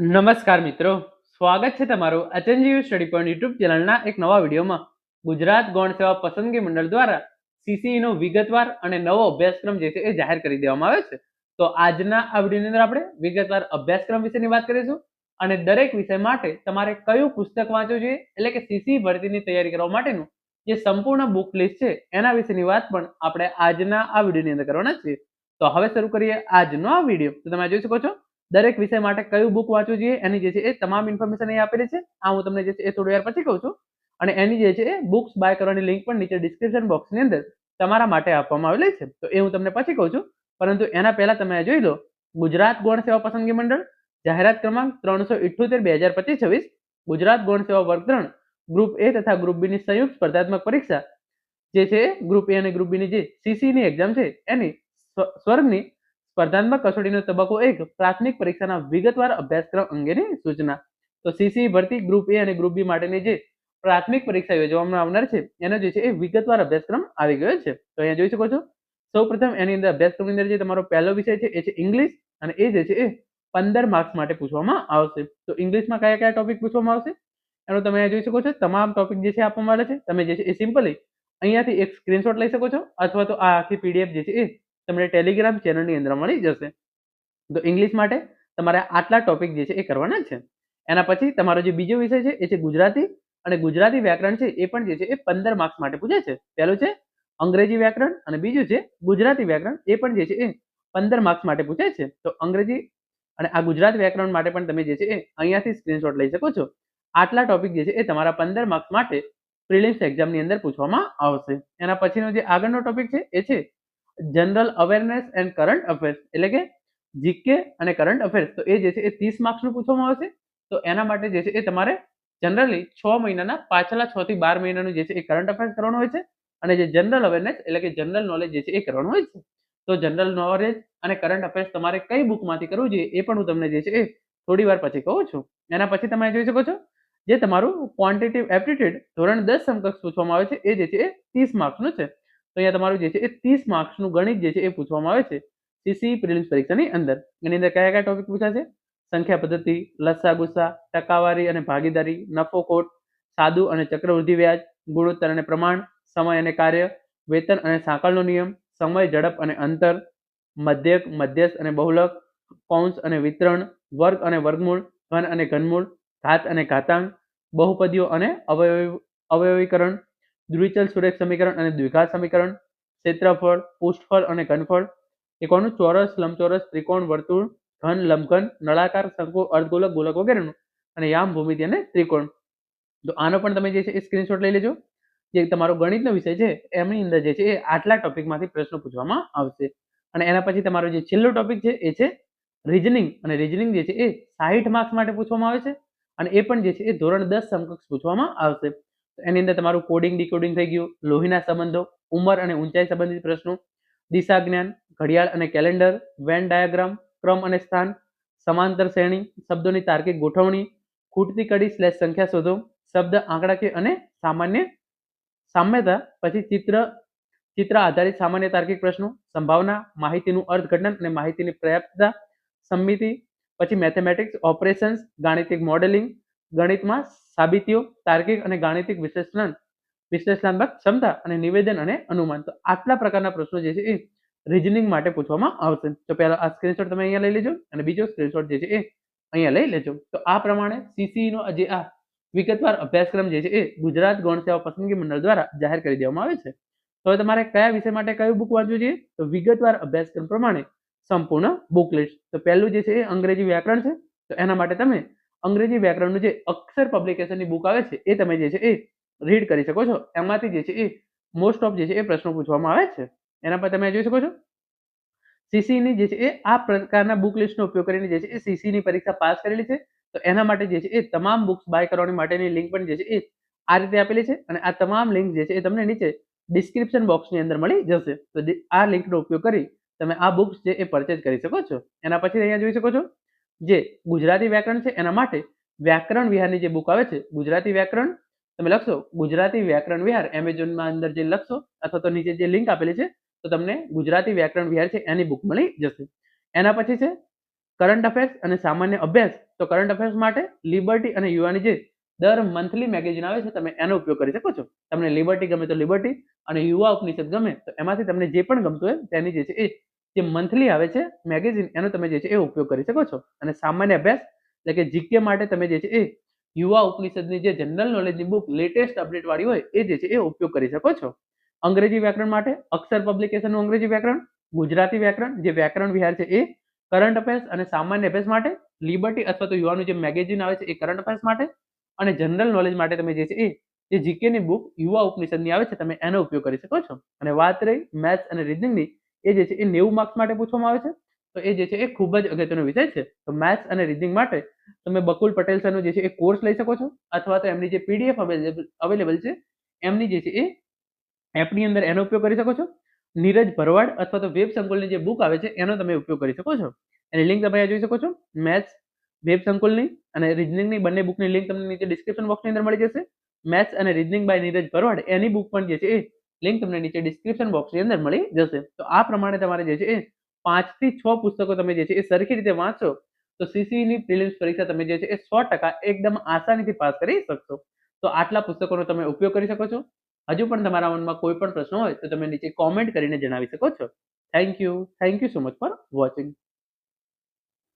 નમસ્કાર મિત્રો. સ્વાગત છે તમારું અચંજીવ સ્ટડી પોઈન્ટ યુટ્યુબ ચેનલના એક નવા વિડીયોમાં. ગુજરાત ગૌણ સેવા પસંદગી મંડળ દ્વારા સીસીઈનો વિગતવાર અને નવો અભ્યાસક્રમ જે છે એ જાહેર કરી દેવામાં આવ્યો છે. તો આજના આ વિડીયોની અંદર આપણે વિગતવાર અભ્યાસક્રમ વિશેની વાત કરીશું અને દરેક વિષય માટે તમારે કયું પુસ્તક વાંચવું જોઈએ, એટલે કે સીસી ભરતીની તૈયારી કરવા માટેનું જે સંપૂર્ણ બુક લિસ્ટ છે, એના વિશેની વાત પણ આપણે આજના આ વિડીયોની અંદર કરવાના છીએ. તો હવે શરૂ કરીએ આજનો આ વીડિયો. તો તમે જોઈ શકો છો દરેક વિષય માટે કયું બુક વાંચવું જોઈએ એની જે છે એ તમામ ઇન્ફોર્મેશન અહીં આપેલી છે. આ હું તમને જે છે એ થોડી વાર પછી કહું છું. અને એની જે છે એ બુક્સ બાય કરવાની લિંક પણ નીચે ડિસ્ક્રિપ્શન બોક્સની અંદર તમારા માટે આપવામાં આવેલી છે. તો એ હું તમને પછી કહું છું. પરંતુ એના પહેલા તમે જોઈ લો. ગુજરાત ગૌણ સેવા પસંદગી મંડળ, જાહેરાત ક્રમાંક ત્રણસો ઇઠ્યોતેર, બે હજાર પચીસ, છવ્વીસ. ગુજરાત ગૌણ સેવા વર્ગ ત્રણ ગ્રુપ એ તથા ગ્રુપ બી ની સંયુક્ત સ્પર્ધાત્મક પરીક્ષા. જે છે ગ્રુપ એ અને ગ્રુપ બી ની જે સીસી ની એક્ઝામ છે, એની સ્વ- સ્વર્ગની સ્પર્ધાત્મક કસોટીનો તબક્કો એક, પ્રાથમિક પરીક્ષાના વિગતવાર અભ્યાસક્રમ અંગેની સૂચના. તો સીસી ભરતી ગ્રુપ એ અને ગ્રુપ બી માટેની જે પ્રાથમિક પરીક્ષા યોજવામાં આવનાર છે, એનો જે છે એ વિગતવાર અભ્યાસક્રમ આવી ગયો છે. તો અહીંયા જોઈ શકો છો, સૌપ્રથમ એની અંદર અભ્યાસક્રમની અંદર જે તમારો પહેલો વિષય છે એ છે ઇંગ્લિશ અને એ જે છે એ પંદર માર્ક્સ માટે પૂછવામાં આવશે. તો ઇંગ્લિશમાં કયા કયા ટોપિક પૂછવામાં આવશે? એનો તમે અહીંયા જોઈ શકો છો, તમામ ટોપિક જે છે આપવામાં આવેલા છે. તમે જે છે એ સિમ્પલી અહીંયાથી એક સ્ક્રીનશોટ લઈ શકો છો, અથવા તો આ આખી પીડીએફ જે છે એ તમને ટેલિગ્રામ ચેનલની અંદર મળી જશે. તો ઇંગ્લિશ માટે તમારે આટલા ટોપિક જે છે એ કરવાના છે. એના પછી તમારો જે બીજો વિષય છે એ છે ગુજરાતી અને ગુજરાતી વ્યાકરણ છે એ પણ જે છે એ પંદર માર્ક્સ માટે પૂછે છે. પહેલું છે અંગ્રેજી વ્યાકરણ અને બીજું છે ગુજરાતી વ્યાકરણ એ પણ જે છે એ પંદર માર્ક્સ માટે પૂછે છે. તો અંગ્રેજી અને આ ગુજરાત વ્યાકરણ માટે પણ તમે જે છે એ અહીંયાથી સ્ક્રીનશોટ લઈ શકો છો. આટલા ટોપિક જે છે એ તમારા પંદર માર્ક્સ માટે પ્રિલિમ્સ એક્ઝામની અંદર પૂછવામાં આવશે. એના પછીનો જે આગળનો ટોપિક છે એ છે general awareness and current affairs એટલે કે જીકે અને કરંટ અફેર્સ તો એ જે છે એ ત્રીસ માર્ક્સનું પૂછવામાં આવશે તો એના માટે જે છે એ તમારે જનરલી છ મહિનાના પાછલા છ થી બાર મહિનાનું જે છે એ કરંટ અફેર્સ કરવાનું હોય છે. અને જે જનરલ અવેરનેસ એટલે કે જનરલ નોલેજ જે છે એ કરવાનું હોય છે. તો જનરલ નોલેજ અને કરંટ અફેર્સ તમારે કઈ બુકમાંથી કરવું જોઈએ એ પણ હું તમને જે છે એ થોડી વાર પછી કહું છું. એના પછી તમે જોઈ શકો છો જે તમારું ક્વોન્ટિટિવ એપ્ટિટ્યુડ ધોરણ દસ સમકક્ષ પૂછવામાં આવે છે. એ જે છે એ ત્રીસ માર્ક્સનું છે. તો અહીંયા તમારું જે છે એ ત્રીસ માર્ક્સનું ગણિત જે છે એ પૂછવામાં આવે છે. સીસી પ્રિલિમ્સ પરીક્ષાની અંદર. એની અંદર કયા કયા ટોપિક પૂછાશે સંખ્યા પદ્ધતિ લસા ગુસ્સા ટકાવારી અને ભાગીદારી નફો ખોટ સાદુ અને ચક્રવૃદ્ધિ વ્યાજ, ગુણોત્તર અને પ્રમાણ, સમય અને કાર્ય, વેતન અને સાંકળનો નિયમ, સમય, ઝડપ અને અંતર, મધ્યક, મધ્યસ્થ અને બહુલક, કૌંસ અને વિતરણ, વર્ગ અને વર્ગમૂળ ઘન અને ઘનમૂળ, ઘાત અને ઘાતાંક, બહુપદીઓ અને અવયવી, અવયવીકરણ દ્વિચલ સુરેખ સમીકરણ અને દ્વિઘાત સમીકરણ, ક્ષેત્રફળ, પૃષ્ઠફળ અને ઘનફળ એકોનું ચોરસ લંબચોરસ ત્રિકોણ વર્તુળ, ઘન લંબઘન, નળાકાર, શંકુ, અર્ધગોલક, ગોલક વગેરેનું અને યામ ભૂમિતિ અને ત્રિકોણ. તો આનો પણ તમે જે છે એ સ્ક્રીનશોટ લઈ લેજો. જે તમારો ગણિતનો વિષય છે, એમની અંદર જે છે એ આટલા ટોપિકમાંથી પ્રશ્નો પૂછવામાં આવશે. અને એના પછી તમારો જે છેલ્લો ટોપિક છે, એ છે રિઝનિંગ અને રિઝનિંગ જે છે એ સાહીઠ માર્ક્સ માટે પૂછવામાં આવે છે અને એ પણ જે છે એ ધોરણ દસ સમકક્ષ પૂછવામાં આવશે. એની અંદર તમારું કોડિંગ ડીકોડિંગ થઈ ગયું, લોહીના સંબંધો, ઉંમર અને ઊંચાઈ સંબંધિત પ્રશ્નો દિશા જ્ઞાન ઘડિયાળ અને કેલેન્ડર વેન ડાયાગ્રામ ક્રમ અને સ્થાન, સમાંતર શ્રેણી, શબ્દોની તાર્કિક ગોઠવણી, ખૂટતી કડી સ્લેશ સંખ્યા શોધો, શબ્દ આંકડાકીય અને સામાન્ય સામ્યતા, પછી ચિત્ર ચિત્ર આધારિત સામાન્ય તાર્કિક પ્રશ્નો, સંભાવના, માહિતીનું અર્થઘટન અને માહિતીની પર્યાપ્તતા સમિતિ, પછી મેથેમેટિક્સ ઓપરેશન્સ ગાણિતિક મોડેલિંગ ગણિતમાં સાબિતીઓ, તાર્કિક અને ગાણિતિક વિશ્લેષણ, વિશ્લેષણાત્મક ક્ષમતા અને નિવેદન અને અનુમાન. તો આટલા પ્રકારના પ્રશ્નો જે છે એ રિઝનિંગ માટે પૂછવામાં આવશે. તો પહેલા આ સ્ક્રીનશોટ તમે અહીંયા લઈ લેજો અને બીજો સ્ક્રીનશોટ જે છે એ અહીંયા લઈ લેજો. તો આ પ્રમાણે CCE નો જે આ વિગતવાર અભ્યાસક્રમ જે છે એ ગુજરાત ગૌણ સેવા પસંદગી મંડળ દ્વારા જાહેર કરી દેવામાં આવે છે. તો હવે તમારે કયા વિષય માટે કયું બુક વાંચવું જોઈએ? તો વિગતવાર અભ્યાસક્રમ પ્રમાણે સંપૂર્ણ બુક લિસ્ટ તો પહેલું જે છે એ અંગ્રેજી વ્યાકરણ છે. તો એના માટે તમે અંગ્રેજી વ્યાકરણનું જે અક્ષર પબ્લિકેશનની બુક આવે છે, એ તમે જે છે એ રીડ કરી શકો છો. એમાંથી જે છે એ મોસ્ટ ઓફ જે છે એ પ્રશ્નો પૂછવામાં આવે છે. એના પર તમે જોઈ શકો છો. સીસીની જે છે એ આ પ્રકારના બુક લિસ્ટનો ઉપયોગ કરીને જે છે એ સીસીની પરીક્ષા પાસ કરેલી છે. તો એના માટે જે છે એ તમામ બુક્સ બાય કરવાની માટેની લિંક પણ જે છે એ આ રીતે આપેલી છે અને આ તમામ લિંક જે છે એ તમને નીચે ડિસ્ક્રિપ્શન બોક્સની અંદર મળી જશે. તો આ લિંકનો ઉપયોગ કરી તમે આ બુક્સ જે એ પરચેજ કરી શકો છો. એના પછી અહીંયા જોઈ શકો છો. જે ગુજરાતી વ્યાકરણ છે, એના માટે વ્યાકરણ વિહારની જે બુક આવે છે, ગુજરાતી વ્યાકરણ, તમે લખશો, ગુજરાતી વ્યાકરણ વિહાર એમેઝોનમાં અંદર જે લખશો, અથવા તો નીચે જે લિંક આપેલી છે, તો તમને ગુજરાતી વ્યાકરણ વિહાર છે, એની બુક મળી જશે. એના પછી છે કરંટ અફેર્સ અને સામાન્ય અભ્યાસ તો કરંટ અફેર્સ માટે લિબર્ટી અને યુવાની જે દર મંથલી મેગેઝિન આવે છે, તમે એનો ઉપયોગ કરી શકો છો. તમને લિબર્ટી ગમે તો લિબર્ટી અને યુવા ઉપનિષદ ગમે તો એમાંથી તમને જે પણ ગમતું હોય તેની જે છે એ જે મંથલી આવે છે મેગેઝિન એનો તમે જે છે એ ઉપયોગ કરી શકો છો. અને સામાન્ય અભ્યાસ, એટલે કે જીકે માટે તમે જે છે એ યુવા ઉપનિષદની જે જનરલ નોલેજની બુક લેટેસ્ટ અપડેટ વાળી હોય, એ જે છે એ ઉપયોગ કરી શકો છો. અંગ્રેજી વ્યાકરણ માટે અક્ષર પબ્લિકેશનનું અંગ્રેજી વ્યાકરણ, ગુજરાતી વ્યાકરણ, જે વ્યાકરણ વિહાર છે એ કરંટ અફેર્સ અને સામાન્ય અભ્યાસ માટે લિબર્ટી અથવા તો યુવાનું જે મેગેઝિન આવે છે એ કરંટ અફેર્સ માટે અને જનરલ નોલેજ માટે તમે જે છે એ, જે જીકેની બુક યુવા ઉપનિષદની આવે છે, તમે એનો ઉપયોગ કરી શકો છો. અને વાત રહી મેથ્સ અને રીઝનિંગની એ જે છે એ નેવું માર્ક્સ માટે પૂછવામાં આવે છે. તો એ જે છે એ ખૂબ જ અગત્યનો વિષય છે. તો મેથ્સ અને રીઝનિંગ માટે તમે બકુલ પટેલ સરનો જે છે એ કોર્સ લઈ શકો છો અથવા તો એમની જે પીડીએફ અવેલેબલ અવેલેબલ છે, એમની જે છે એ એપની અંદર એનો ઉપયોગ કરી શકો છો. નીરજ ભરવાડ અથવા તો વેબ સંકુલની જે બુક આવે છે એનો તમે ઉપયોગ કરી શકો છો. એની લિંક તમે અહીંયા જોઈ શકો છો. મેથ્સ વેબ સંકુલની અને રીઝનિંગની બંને બુકની લિંક તમને નીચે ડિસ્ક્રિપ્શન બોક્સની અંદર મળી જશે. મેથ્સ અને રીઝનિંગ બાય નીરજ ભરવાડ એની બુક પણ જે છે એ લિંક તમને નીચે ડિસ્ક્રિપ્શન બોક્સની અંદર મળી જશે. તો આ પ્રમાણે તમારે જે છે એ પાંચથી છ પુસ્તકો તમે જે છે એ સરખી રીતે વાંચો. તો સીસીની પ્રિલિમ્સ પરીક્ષા તમે જે છે એ સો ટકા એકદમ આસાનીથી પાસ કરી શકશો. તો આટલા પુસ્તકોનો તમે ઉપયોગ કરી શકો છો. હજુ પણ તમારા મનમાં કોઈ પણ પ્રશ્ન હોય તો તમે નીચે કોમેન્ટ કરીને જણાવી શકો છો. Thank you thank you so much for watching